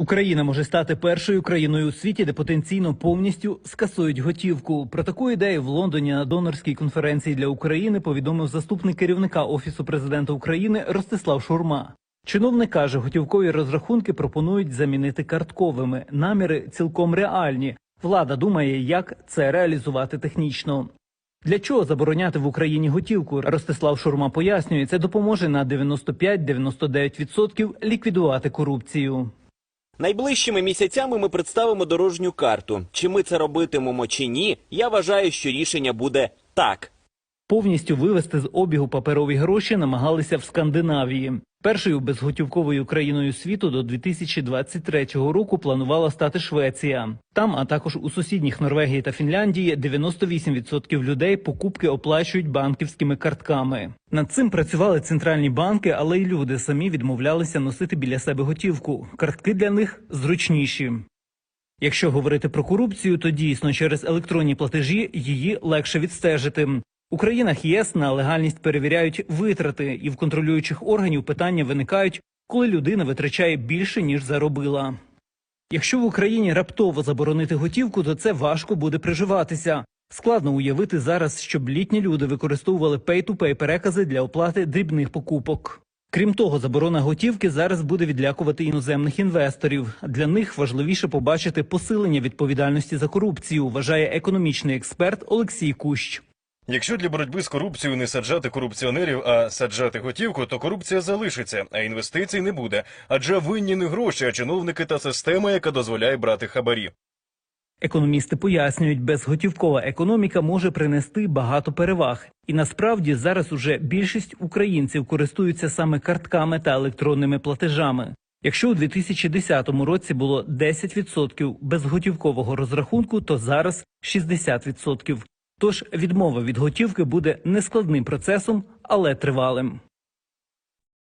Україна може стати першою країною у світі, де потенційно повністю скасують готівку. Про таку ідею в Лондоні на донорській конференції для України повідомив заступник керівника офісу президента України Ростислав Шурма. Чиновник каже, готівкові розрахунки пропонують замінити картковими. Наміри цілком реальні. Влада думає, як це реалізувати технічно. Для чого забороняти в Україні готівку? Ростислав Шурма пояснює, це допоможе на 95-99% ліквідувати корупцію. Найближчими місяцями ми представимо дорожню карту. Чи ми це робитимемо чи ні, я вважаю, що рішення буде так. Повністю вивести з обігу паперові гроші намагалися в Скандинавії. Першою безготівковою країною світу до 2023 року планувала стати Швеція. Там, а також у сусідніх Норвегії та Фінляндії, 98% людей покупки оплачують банківськими картками. Над цим працювали центральні банки, але й люди самі відмовлялися носити біля себе готівку. Картки для них зручніші. Якщо говорити про корупцію, то дійсно через електронні платежі її легше відстежити. У країнах ЄС на легальність перевіряють витрати, і в контролюючих органів питання виникають, коли людина витрачає більше ніж заробила. Якщо в Україні раптово заборонити готівку, то це важко буде приживатися. Складно уявити зараз, щоб літні люди використовували pay-to-pay перекази для оплати дрібних покупок. Крім того, заборона готівки зараз буде відлякувати іноземних інвесторів. Для них важливіше побачити посилення відповідальності за корупцію, вважає економічний експерт Олексій Кущ. Якщо для боротьби з корупцією не саджати корупціонерів, а саджати готівку, то корупція залишиться, а інвестицій не буде. Адже винні не гроші, а чиновники та система, яка дозволяє брати хабарі. Економісти пояснюють, безготівкова економіка може принести багато переваг. І насправді зараз уже більшість українців користуються саме картками та електронними платежами. Якщо у 2010 році було 10% безготівкового розрахунку, то зараз 60%. Тож відмова від готівки буде нескладним процесом, але тривалим.